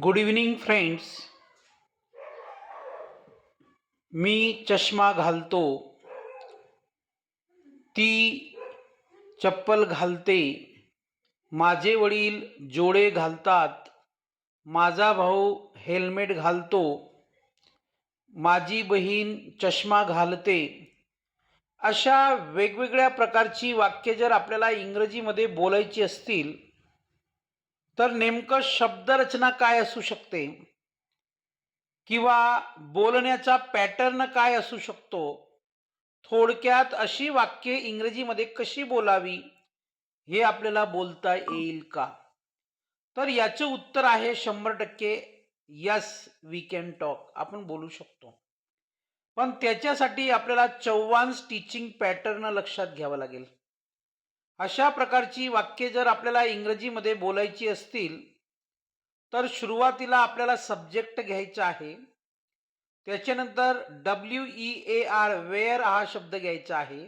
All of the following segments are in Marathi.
गुड इव्हनिंग फ्रेंड्स मी चष्मा घालतो. ती चप्पल घालते. माझे वडील जोडे घालतात. माझा भाऊ हेल्मेट घालतो. माझी बहीण चष्मा घालते. अशा वेगवेगळ्या प्रकारची वाक्य जर आपल्याला इंग्रजीमध्ये बोलायची असतील तर नेमकं शब्दरचना काय असू शकते? किंवा बोलण्याचा पॅटर्न काय असू शकतो? थोडक्यात अशी वाक्ये इंग्रजीमध्ये कशी बोलावी? हे आपल्याला बोलता येईल का? तर याचं उत्तर आहे शंभर टक्के यस वी कॅन टॉक आपण बोलू शकतो. पण त्याच्यासाठी आपल्याला चव्हाण टीचिंग पॅटर्न लक्षात घ्यावं लागेल. अशा प्रकारची वाक्ये जर आपल्याला इंग्रजीमध्ये बोलायची असतील तर सुरुवातीला आपल्याला सब्जेक्ट घ्यायचा आहे. त्याच्यानंतर W E A R wear हा शब्द घ्यायचा आहे.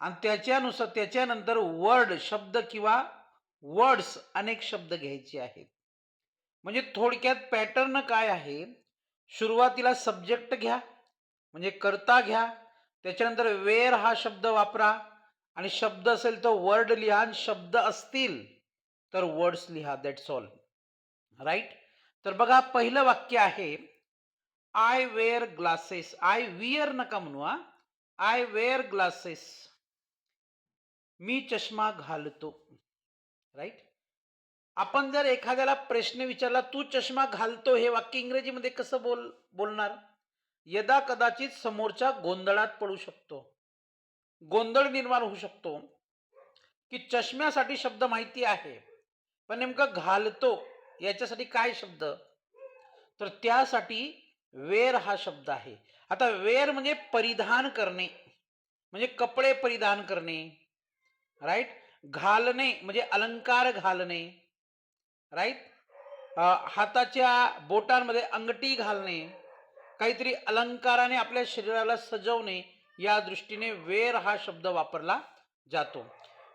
आणि त्याच्यानुसार त्याच्यानंतर वर्ड शब्द किंवा वर्ड्स अनेक शब्द घ्यायचे आहेत. म्हणजे थोडक्यात पॅटर्न काय आहे? सुरुवातीला सब्जेक्ट घ्या म्हणजे करता घ्या त्याच्यानंतर वेअर हा शब्द वापरा आणि शब्द असेल तर वर्ड लिहा आणि शब्द असतील तर वर्ड्स लिहा दॅट्स ऑल राईट तर बघा पहिलं वाक्य आहे I wear glasses I wear नका म्हणू हा. आय वेअर ग्लासेस मी चष्मा घालतो. राईट आपण जर एखाद्याला प्रश्न विचारला तू चष्मा घालतो? हे वाक्य इंग्रजीमध्ये कसं बोल बोलणार? यदा कदाचित समोरच्या गोंधळात पडू शकतो. गोंधळ निर्माण होऊ शकतो की चष्म्यासाठी शब्द माहिती आहे पण नेमकं घालतो याच्यासाठी काय शब्द? तर त्यासाठी वेर हा शब्द आहे. आता वेर म्हणजे परिधान करणे म्हणजे कपडे परिधान करणे राईट घालणे म्हणजे अलंकार घालणे राईट हाताच्या बोटांमध्ये अंगठी घालणे काहीतरी अलंकाराने आपल्या शरीराला सजवणे या दृष्टीने वेअर हा शब्द वापरला जातो.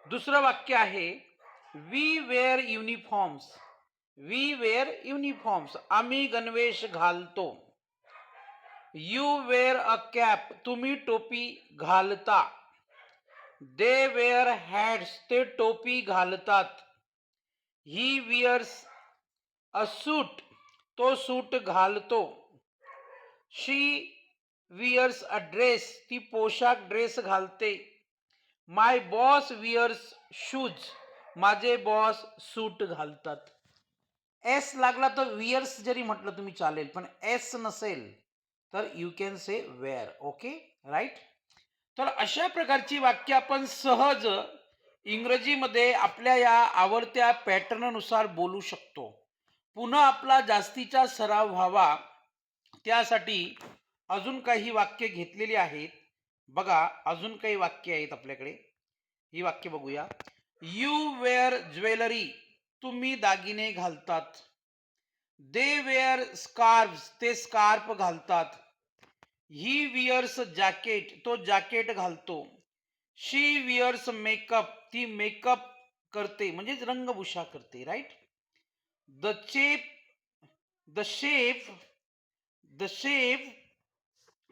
दुसरं वाक्य आहे we wear uniforms we wear uniforms आम्ही गणवेश घालतो. यू वेअर अ कॅप तुम्ही टोपी घालता. दे वेअर हॅट्स ते टोपी घालतात. ही विअर्स अ सूट तो सूट घालतो. शी विअर्स अ ड्रेस ती पोशाख ड्रेस घालते. माय बॉस विअर्स शूज माझे बॉस सूट घालतात. एस लागला तर वियर्स जरी म्हटलं तुम्ही चालेल पण एस नसेल तर you can say wear okay? Right? तर अशा प्रकारची वाक्य आपण सहज इंग्रजीमध्ये आपल्या या आवडत्या पॅटर्ननुसार बोलू शकतो. पुन्हा आपला जास्तीचा सराव व्हावा त्यासाठी अजून काही वाक्य घेतलेली आहेत. बघा अजून काही वाक्य आहेत आपल्याकडे. ही वाक्य बघूया. यू वेअर ज्वेलरी तुम्ही दागिने घालतात. दे वेअर स्कार्फ ते स्कार्फ घालतात. ही विअर्स जॅकेट तो जॅकेट घालतो. शी विअर्स मेकअप ती मेकअप करते. म्हणजेच रंगभूषा करते. Right the chef the chef the chef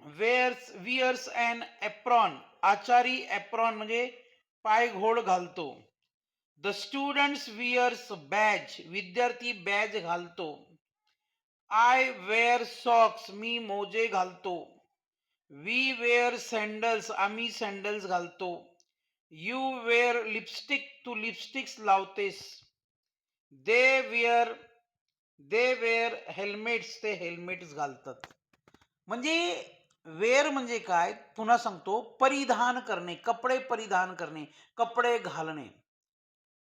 wears, wears and apron, आचारी एप्रॉन म्हणजे पाय घोड घालतो. द स्टुडंट्स विअर्स बॅज, विद्यार्थी बॅज घालतो. आय वेअर सॉक्स, मी मोजे घालतो. वी वेअर सँडल्स आम्ही सँडल्स घालतो. यू वेअर लिपस्टिक, तू lipsticks लावतेस. They wear they wear helmets, ते हेल्मेट्स घालतात. म्हणजे वेअर म्हणजे काय? पुन्हा सांगतो परिधान करणे कपडे परिधान करणे कपडे घालणे.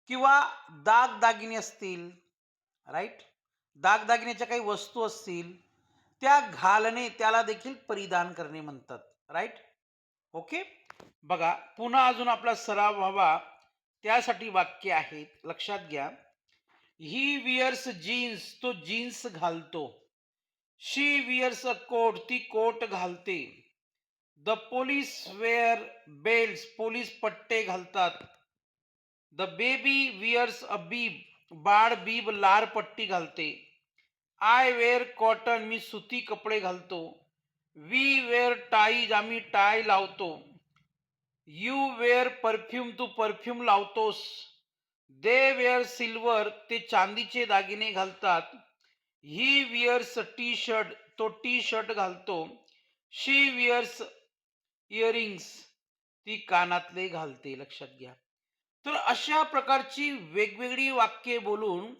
किंवा दागदागिने असतील राईट दागदागिन्याच्या काही वस्तू असतील त्या घालणे त्याला देखील परिधान करणे म्हणतात राईट ओके? बघा पुन्हा अजून आपला सराव व्हावा. त्यासाठी वाक्य आहेत लक्षात घ्या. ही विअर्स जीन्स तो जीन्स घालतो. शी विअर्स अ कोट ती कोट घालते. The police wear belt police पट्टे घालतात. द बेबी विअर्स अ बीब बाळ बीब लार पट्टी घालते. आय वेअर कॉटन मी सुती कपडे घालतो. वी वेअर टाईज आम्ही टाय लावतो. यू वेअर परफ्यूम तू परफ्यूम लावतोस. दे वेअर सिल्वर ते चांदीचे दागिने घालतात. ही विअर्स टी शर्ट तो टी शर्ट घालतो. शी विअर्स इयरिंग्स ती कानातले घालते लक्षात घ्या. तर अशा प्रकारची वेगवेगळी वाक्ये बोलून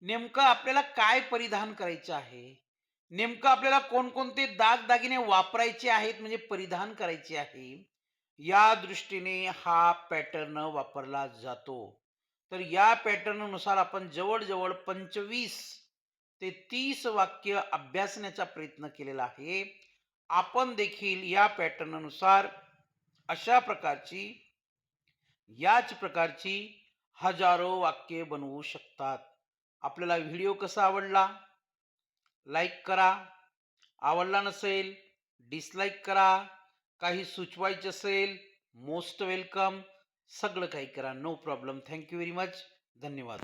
नेमकं आपल्याला काय परिधान करायचं आहे? नेमकं आपल्याला कोणकोणते दागदागिने वापरायचे आहेत म्हणजे परिधान करायचे आहे? या दृष्टीने हा पॅटर्न वापरला जातो. तर या पॅटर्ननुसार आपण जवळजवळ पंचवीस ते तीस वाक्य अभ्यासण्याचा प्रयत्न केलेला आहे. आपण देखील या पॅटर्ननुसार अशा प्रकारची याच प्रकारची हजारो वाक्ये बनवू शकतात. आपल्याला व्हिडिओ कसा आवडला? लाईक करा. आवडला नसेल डिसलाईक करा. काही सुचवायचे असेल मोस्ट वेलकम सगळं काही करा. No problem thank you very much धन्यवाद.